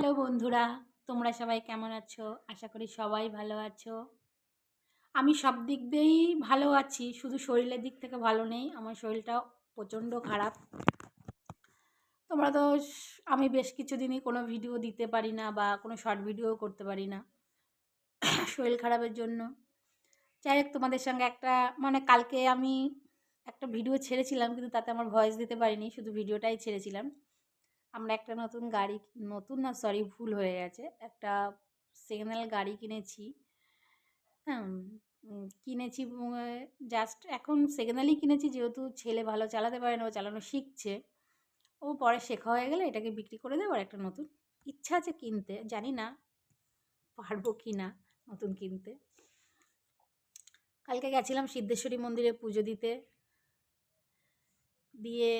Hello বন্ধুরা, তোমরা সবাই কেমন আছো? আশা করি সবাই ভালো আছো। আমি সব দিক দিয়েই ভালো আছি, শুধু শরীরের দিক থেকে ভালো নেই, আমার শরীরটা প্রচণ্ড খারাপ। তোমরা তো আমি বেশ কিছুদিনই কোনো ভিডিও দিতে পারি না বা কোনো শর্ট ভিডিও করতে পারি না শরীর খারাপের জন্য। যাই হোক, তোমাদের সঙ্গে একটা মানে কালকে আমি একটা ভিডিও ছেড়েছিলাম, কিন্তু তাতে আমার ভয়েস দিতে পারিনি, শুধু ভিডিওটাই ছেড়েছিলাম। আমরা একটা নতুন গাড়ি, নতুন না সরি ভুল হয়ে গেছে। একটা সেকেন্ড গাড়ি কিনেছি। হ্যাঁ কিনেছি জাস্ট এখন সেকেন্ড কিনেছি, যেহেতু ছেলে ভালো চালাতে পারে না, ও চালানো শিখছে। ও পরে শেখা হয়ে গেলে এটাকে বিক্রি করে দেবো আর একটা নতুন। ইচ্ছা আছে কিনতে, জানি না পারব কি না নতুন কিনতে। কালকে গেছিলাম সিদ্ধেশ্বরী মন্দিরে পুজো দিতে। দিয়ে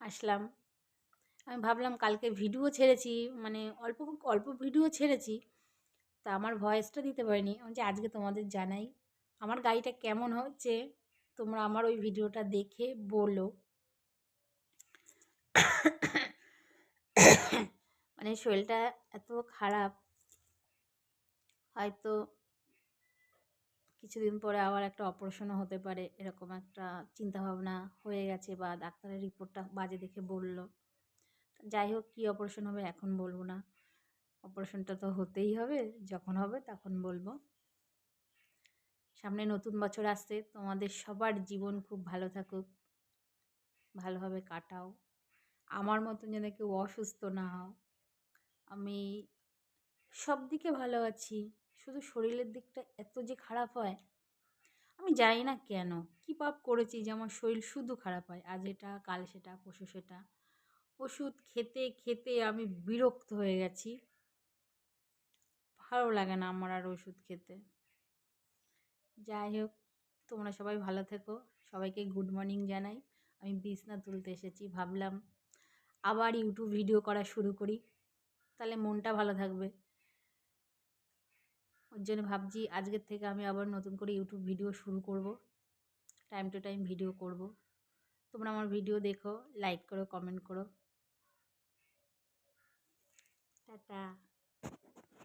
আসলাম। আমি ভাবলাম কালকে ভিডিও ছেড়েছি মানে অল্প অল্প ভিডিও ছেড়েছি, তা আমার ভয়েসটা দিতে পারিনি। যে আজকে তোমাদের জানাই, আমার গাড়িটা কেমন হচ্ছে? তোমরা আমার ওই ভিডিওটা দেখে বলো। মানে শরীরটা এত খারাপ। হয়তো কিছুদিন পরে আবার একটা অপারেশনও হতে পারে, এরকম একটা চিন্তাভাবনা হয়ে গেছে বা ডাক্তারের রিপোর্টটা বাজে দেখে বলল। যাই হোক কী অপারেশন হবে এখন বলব না। অপারেশনটা তো হতেই হবে, যখন হবে তখন বলব। সামনে নতুন বছর আসছে, তোমাদের সবার জীবন খুব ভালো থাকুক, ভালোভাবে কাটাও। আমার মতন যেন কেউ অসুস্থ না হও। আমি সব দিকে ভালো আছি, শুধু শরীরের দিকটা এত যে খারাপ হয়, আমি জানি না কেন। কী পাপ করেছি যে আমার শরীর শুধু খারাপ হয়, আজ এটা, কাল সেটা পশু সেটা। ওষুধ খেতে খেতে আমি বিরক্ত হয়ে গেছি। ভালো লাগে না আমার আর ওষুধ খেতে। যাই হোক, তোমরা সবাই ভালো থেকো। সবাইকে গুড মর্নিং জানাই। আমি বিছনা তুলতে এসেছি, ভাবলাম আবার ইউটিউব ভিডিও করা শুরু করি। তাহলে মনটা ভালো থাকবে। ওর জন্য ভাবছি আজকের থেকে আমি আবার নতুন করে ইউটিউব ভিডিও শুরু করব। টাইম টু টাইম ভিডিও করব। তোমরা আমার ভিডিও দেখো লাইক করো কমেন্ট করো। 哒哒